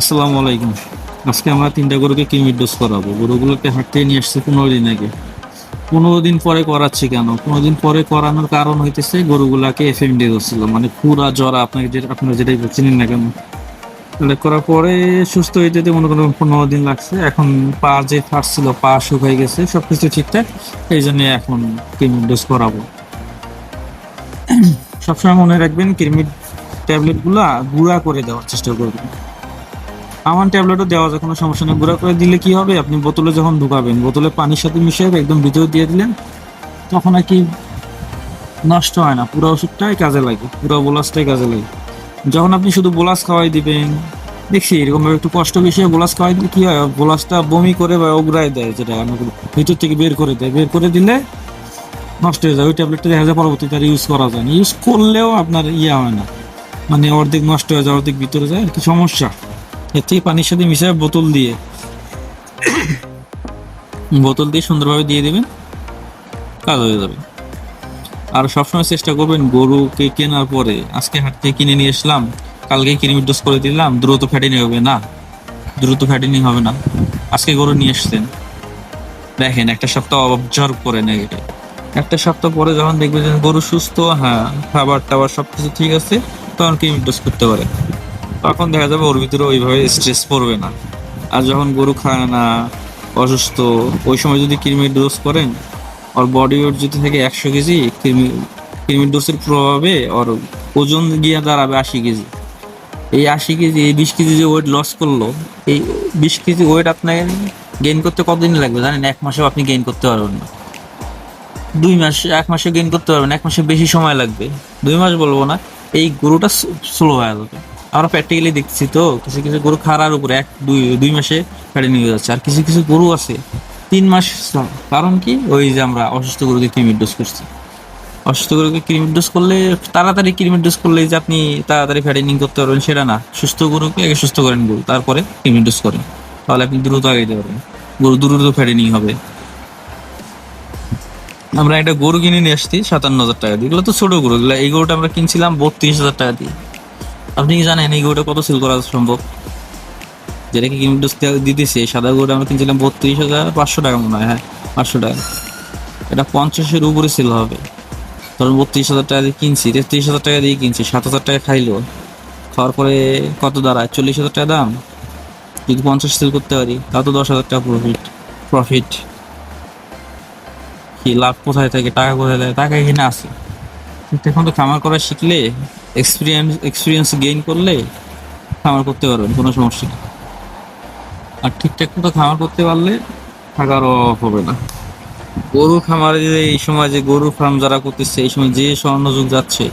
আসসালামু আলাইকুম। আজকে আমরা তিনটা গরুকে কিমির ডোজ করাবো। গরুগুলোকে হাট থেকে নিয়ে আসছে পনেরো দিন আগে। পনেরো দিন পরে করাচ্ছি কেন? পনেরো দিন পরে করানোর কারণ হইতেছে গরুগুলাকে এফ এম ডি ধরছিল মানে পুরা জ্বরা, আপনাকে যেটা আপনারা যেটাই চিনেন না কেন। এটা করার পরে সুস্থ হইতে যেতে মনে করেন পনেরো দিন লাগছে। এখন পা যে ফাটছিল পা শুকাই গেছে সব কিছু ঠিকঠাক। এই জন্য এখন কিমির ডোজ করাবো। সবসময় মনে রাখবেন কিরমির ট্যাবলেটগুলা গুঁড়া করে দেওয়ার চেষ্টা করবেন। আমার ট্যাবলেটও দেওয়া যায় কোনো সমস্যা নেই। গুঁড়া করে দিলে কি হবে? আপনি বোতলে যখন ঢুকাবেন বোতলে পানির সাথে মিশিয়ে একদম ভিতরে দিয়ে দিলেন তখন আর কি নষ্ট হয় না। পুরো ওষুধটাই কাজে লাগে পুরো বোলাসটাই কাজে লাগে। যখন আপনি শুধু বোলাস খাওয়াই দিবেন দেখছি এরকমভাবে একটু কষ্ট বেশি হয়, বোলাস খাওয়াই দিলে কি হয়? বোলাসটা বমি করে বা ওগরাই দেয় যেটা ভিতর থেকে বের করে দেয়। বের করে দিলে নষ্ট হয়ে যায়। ওই ট্যাবলেটটা দেখা যায় পরবর্তীতে আর ইউজ করা যায় না। ইউজ করলেও আপনার ইয়ে হয় না। মানে অর্ধেক নষ্ট হয়ে যায় অর্ধেক ভিতরে যায় আর কি সমস্যা। এর থেকে পানির সাথে মিশিয়ে বোতল দিয়ে। বোতল দিয়ে সুন্দরভাবে দিয়ে দেবেন, কাজ হয়ে যাবে। আর সবসময় চেষ্টা করবেন গরুকে কেনার পরে, আজকে হাট থেকে কিনে নিয়ে আসলাম কালকে কিনিমিট ডোজ করে দিলাম, দ্রুত ফ্যাটিনি হবে না, দ্রুত ফ্যাটিনি হবে না। আজকে গরু নিয়ে এসছেন। দেখেন, একটা সপ্তাহ অবজার্ভ করে নেগেটিভ একটা সপ্তাহ পরে যখন দেখবে যে গরু সুস্থ হ্যাঁ খাবার টাবার সবকিছু ঠিক আছে, তখন কিমিট ডোজ করতে পারে। তখন দেখা যাবে ওর ভিতরে ওইভাবে স্ট্রেস পড়বে না। আর যখন গরু খায় না, অসুস্থ, ওই সময় যদি কৃমির ডোজ করেন, ওর বডি ওয়েট যদি থাকে একশো কেজি, কৃমি কৃমির ডোজের প্রভাবে ওর ওজন গিয়ে দাঁড়াবে আশি কেজি। এই আশি কেজি, এই বিশ কেজি যে ওয়েট লস করল, এই বিশ কেজি ওয়েট আপনাকে গেইন করতে কতদিন লাগবে জানেন? এক মাসেও আপনি গেইন করতে পারবেন না। দুই মাস, এক মাসে গেইন করতে পারবেন এক মাসে বেশি সময় লাগবে। দুই মাস বলব না, এই গরুটা স্লো হয়ে যাবে। আমরা প্র্যাকটিক্যালি দেখছি তো। কিছু কিছু গরু খাড়ার উপরে এক, দুই দুই মাসে ফেটে নিয়ে যাচ্ছে। আর কিছু কিছু গরু আছে, তিন মাস কারণ কি? ওই যে আমরা অসুস্থ গরুকে ক্রিমির ডোজ করছি। অসুস্থ গরুকে ক্রিমির ডোজ করলে, তাড়াতাড়ি ক্রিমির ডোজ করলে যে আপনি তাড়াতাড়ি ফ্যাটেনিং করতে পারবেন সেটা না। সুস্থ গরুকে আগে সুস্থ করেন গরু, তারপরে ক্রিমির ডোজ করেন। তাহলে আপনি দ্রুত আগাইতে পারবেন। গরু দ্রুত ফ্যাটেনিং হবে। আমরা একটা গরু কিনে নিয়ে আসছি সাতান্ন হাজার টাকা দিয়ে। এগুলো তো ছোট গরু। এই গরুটা আমরা কিনছিলাম বত্রিশ হাজার টাকা দিয়ে। আপনি কি জানেন এই গরুটা কত সেল করা সম্ভব? যেটাকে কিমিডোজ দিতেছে সাদা গরুটা আমরা কিনছিলাম বত্রিশ হাজার পাঁচশো টাকা মনে হয় হ্যাঁ পাঁচশো টাকা। এটা পঞ্চাশের উপরে সেল হবে। ধরুন বত্রিশ হাজার টাকা দিয়ে কিনছি, তেত্রিশ হাজার টাকা দিয়ে কিনছি, সাত হাজার টাকা খাইলো। খাওয়ার পরে কত দাঁড়ায়? চল্লিশ হাজার টাকা দাম। যদি পঞ্চাশ সেল করতে পারি, তাও তো দশ হাজার টাকা প্রফিট প্রফিট কি লাভ কোথায় থাকে? টাকা কোথায় থাকে? টাকা এখানে আছে। এখন তো খামার করা শিখলে এক্সপিরিয়েন্স এক্সপিরিয়েন্স গেইন করলে খামার করতে পারবেন, কোনো সমস্যা নেই। আর ঠিকঠাক মতো খামার করতে পারলে টাকার অভাব হবে না। গরু খামারে এই সময় যে গরু ফার্ম যারা করতেছে, এই সময় যে স্বর্ণযুগ যাচ্ছে